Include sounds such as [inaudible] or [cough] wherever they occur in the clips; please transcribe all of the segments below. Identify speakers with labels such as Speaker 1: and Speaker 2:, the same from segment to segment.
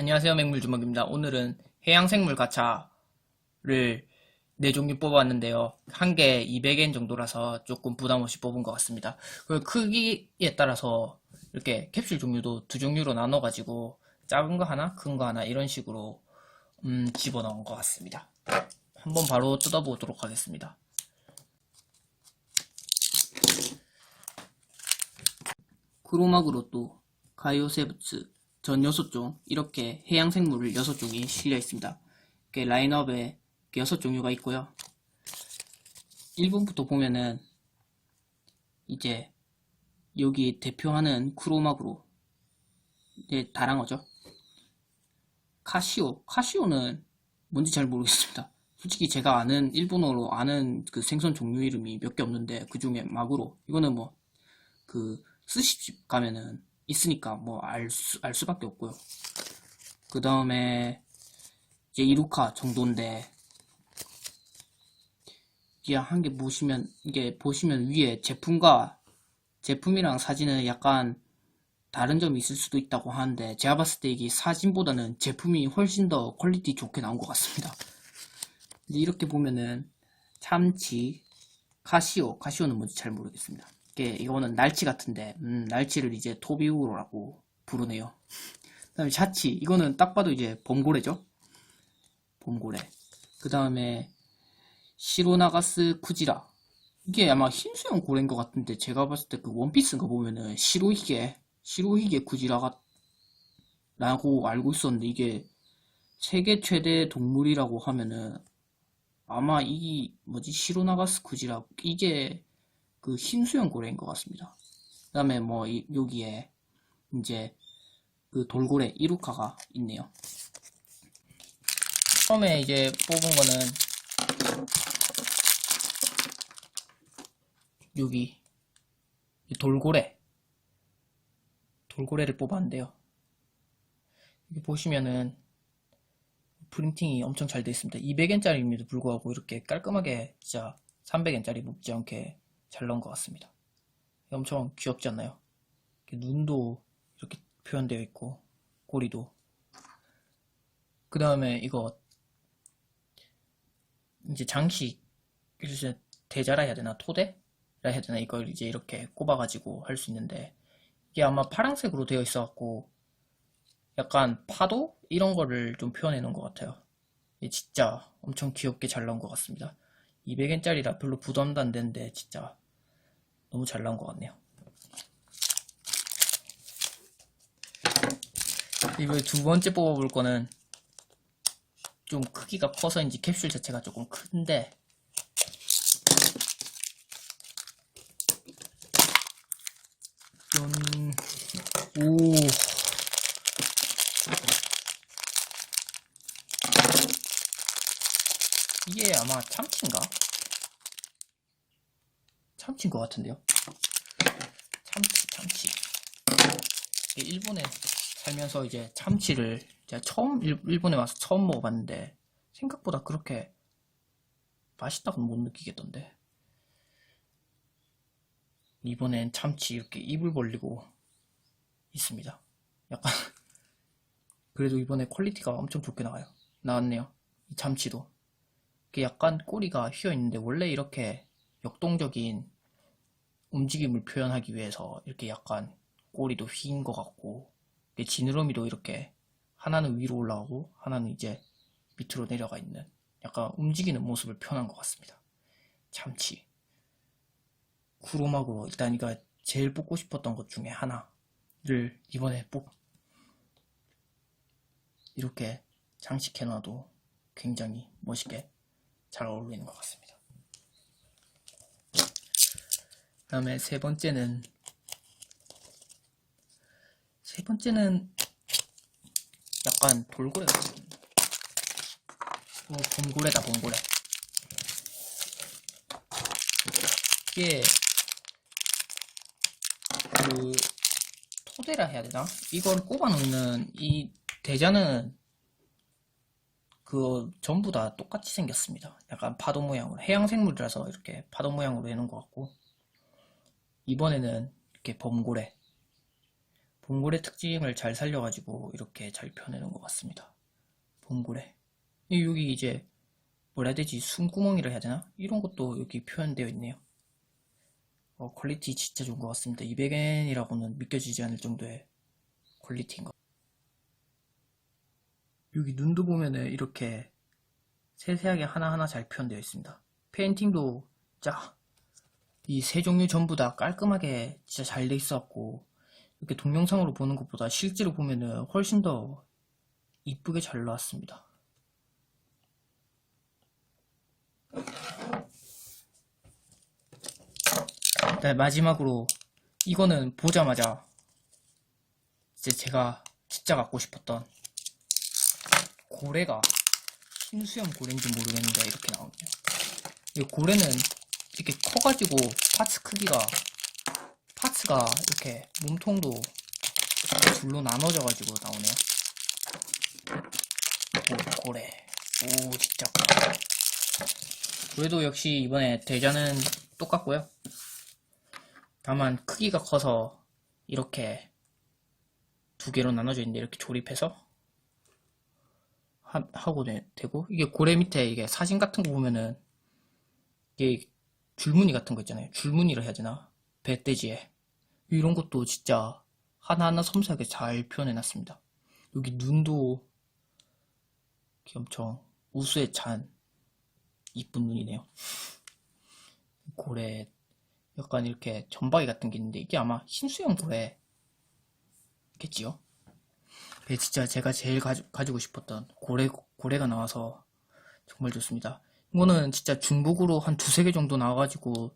Speaker 1: 안녕하세요 맹물주먹입니다. 오늘은 해양생물 가차를 4종류 뽑아왔는데요. 한 개 200엔 정도라서 조금 부담없이 뽑은 것 같습니다. 그 크기에 따라서 이렇게 캡슐 종류도 두 종류로 나눠가지고 작은 거 하나, 큰 거 하나 이런 식으로 음, 집어넣은 것 같습니다. 한번 바로 뜯어보도록 하겠습니다. 크로마그로 또 가이오세브츠 전 6종 이렇게 해양생물 6종이 실려 있습니다. 라인업에 이렇게 6종류가 있고요. 1번부터 보면은 이제 여기 대표하는 크로마그로 이제 다랑어죠. 카시오 카시오는 뭔지 잘 모르겠습니다. 솔직히 제가 아는 일본어로 아는 그 생선 종류 이름이 몇 개 없는데 그 중에 마구로 이거는 뭐 그 스시집 가면은 있으니까 뭐 알 수, 알 수밖에 없고요. 그 다음에 이제 이루카 정도인데 이게 한개 보시면 이게 보시면 위에 제품과 제품이랑 사진은 약간 다른 점이 있을 수도 있다고 하는데 제가 봤을 때 이게 사진보다는 제품이 훨씬 더 퀄리티 좋게 나온 것 같습니다. 이렇게 보면은 참치, 카시오, 카시오는 뭔지 잘 모르겠습니다. 이게 이거는 날치 같은데 음, 날치를 이제 토비우로라고 부르네요. 그다음에 샤치 이거는 딱 봐도 이제 범고래죠. 범고래. 그 다음에 시로나가스 쿠지라 이게 아마 흰수염 고래인 것 같은데 제가 봤을 때 그 원피스인가 보면은 시로히게 시로히게 쿠지라가 라고 알고 있었는데 이게 세계 최대 동물이라고 하면은 아마 이 뭐지 시로나가스 쿠지라 이게 그 흰수염 고래인 것 같습니다. 그 다음에 뭐 이- 여기에 이제 그 돌고래 이루카가 있네요. 처음에 이제 뽑은 거는 여기 이 돌고래 돌고래를 뽑았는데요. 여기 보시면은 프린팅이 엄청 잘 되어 있습니다. 200엔짜리임에도 불구하고 이렇게 깔끔하게 진짜 300엔짜리 묵지 않게 잘 넣은 것 같습니다. 엄청 귀엽지 않나요? 눈도 이렇게 표현되어 있고 꼬리도 그 다음에 이거 이제 장식 이제 대자라 해야 되나 토대라 해야 되나 이걸 이제 이렇게 꼽아가지고 할 수 있는데 이게 아마 파란색으로 되어 있어갖고 약간 파도 이런 거를 좀 표현해 놓은 것 같아요. 진짜 엄청 귀엽게 잘 나온 것 같습니다. 200엔짜리라 별로 부담도 안 되는데 진짜 너무 잘 나온 것 같네요. 이거 두 번째 뽑아볼 거는 좀 크기가 커서인지 캡슐 자체가 조금 큰데 좀... 오 이게 아마 참치인가? 참치인 것 같은데요? 참치, 참치. 일본에 살면서 이제 참치를 제가 처음 일, 일본에 와서 처음 먹어봤는데 생각보다 그렇게 맛있다고는 못 느끼겠던데. 이번엔 참치 이렇게 입을 벌리고 있습니다. 약간 [laughs] 그래도 이번에 퀄리티가 엄청 좋게 나와요. 나왔네요. 이 참치도. 이게 약간 꼬리가 휘어 있는데 원래 이렇게 역동적인 움직임을 표현하기 위해서 이렇게 약간 꼬리도 휘인 것 같고 지느러미도 이렇게 하나는 위로 올라가고 하나는 이제 밑으로 내려가 있는 약간 움직이는 모습을 표현한 것 같습니다. 참치 구로막으로 일단 이거 제일 뽑고 싶었던 것 중에 하나를 이번에 뽑 이렇게 장식해놔도 굉장히 멋있게 잘 어울리는 것 같습니다. 그 다음에 세 번째는 세 번째는 약간 돌고래 같은 어, 봄고래다 봄고래 이게 그 토대라 해야 되나? 이걸 꼽아 놓는 이 대자는 그 전부 다 똑같이 생겼습니다. 약간 파도 모양으로 해양 생물이라서 이렇게 파도 모양으로 해놓은 것 같고 이번에는 이렇게 범고래 봉고래 특징을 잘 살려가지고 이렇게 잘 펴내는 것 같습니다. 봉고래. 이- 여기 이제 뭐라 해야 되지? 숨구멍이라 해야 되나? 이런 것도 여기 표현되어 있네요. 어, 퀄리티 진짜 좋은 것 같습니다. 200엔이라고는 믿겨지지 않을 정도의 퀄리티인 것. 여기 눈도 보면은 이렇게 세세하게 하나하나 잘 표현되어 있습니다. 페인팅도 자, 이 세 종류 전부 다 깔끔하게 진짜 잘 돼 있어갖고 이렇게 동영상으로 보는 것보다 실제로 보면은 훨씬 더 이쁘게 잘 나왔습니다. 네, 마지막으로 이거는 보자마자 이제 제가 진짜 갖고 싶었던 고래가 흰수염 고래인지 모르겠는데 이렇게 나오네요. 이 고래는 이렇게 커가지고 파츠 크기가 파츠가 이렇게 몸통도 둘로 나눠져가지고 나오네요. 고, 고래. 오 진짜 커. 고래도 역시 이번에 대자는 똑같고요. 다만 크기가 커서 이렇게 두 개로 나눠져 있는데 이렇게 조립해서 하, 하고 되, 고 이게 고래 밑에 이게 사진 같은 거 보면은 이게 줄무늬 같은 거 있잖아요. 줄무늬를 해야 되나? 배돼지에 이런 것도 진짜 하나하나 섬세하게 잘 표현해 놨습니다. 여기 눈도 엄청 우수에 찬 이쁜 눈이네요. 고래 약간 이렇게 점박이 같은 게 있는데 이게 아마 흰수염 고래겠지요? 네, 진짜 제가 제일 가지, 가지 고 싶었던 고래, 고래가 나와서 정말 좋습니다. 이거는 진짜 중복으로 한 두세 개 정도 나와가지고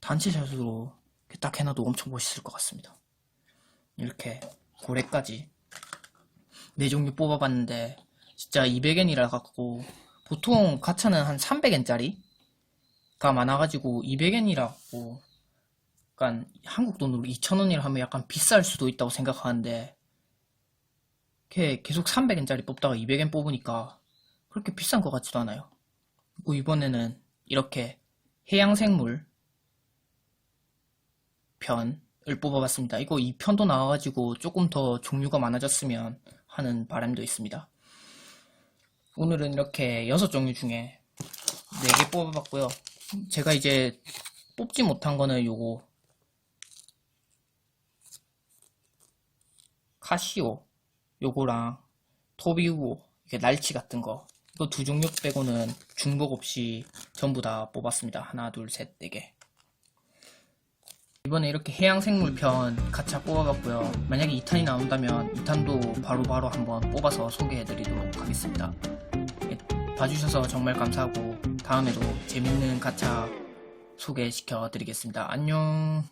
Speaker 1: 단체샷으로 딱 해놔도 엄청 멋있을 것 같습니다. 이렇게 고래까지 네 종류 뽑아봤는데 진짜 200엔이라 갖고 보통 가차는 한 300엔짜리가 많아가지고 200엔이라고 약간 한국 돈으로 2,000원이라 하면 약간 비쌀 수도 있다고 생각하는데 이렇게 계속 300엔짜리 뽑다가 200엔 뽑으니까 그렇게 비싼 것 같지도 않아요. 그리고 이번에는 이렇게 해양생물 편을 뽑아봤습니다. 이거 2편도 나와가지고 조금 더 종류가 많아졌으면 하는 바람도 있습니다. 오늘은 이렇게 6종류 중에 4개 뽑아봤고요. 제가 이제 뽑지 못한 거는 요거 카시오 요거랑 토비우오 이게 날치 같은 거 이거 두 종류 빼고는 중복 없이 전부 다 뽑았습니다. 하나, 둘, 셋, 네 개. 이번에 이렇게 해양생물 편 가차 뽑아봤고요. 만약에 2탄이 나온다면 2탄도 바로바로 한번 뽑아서 소개해드리도록 하겠습니다. 예, 봐주셔서 정말 감사하고 다음에도 재밌는 가차 소개시켜 드리겠습니다. 안녕.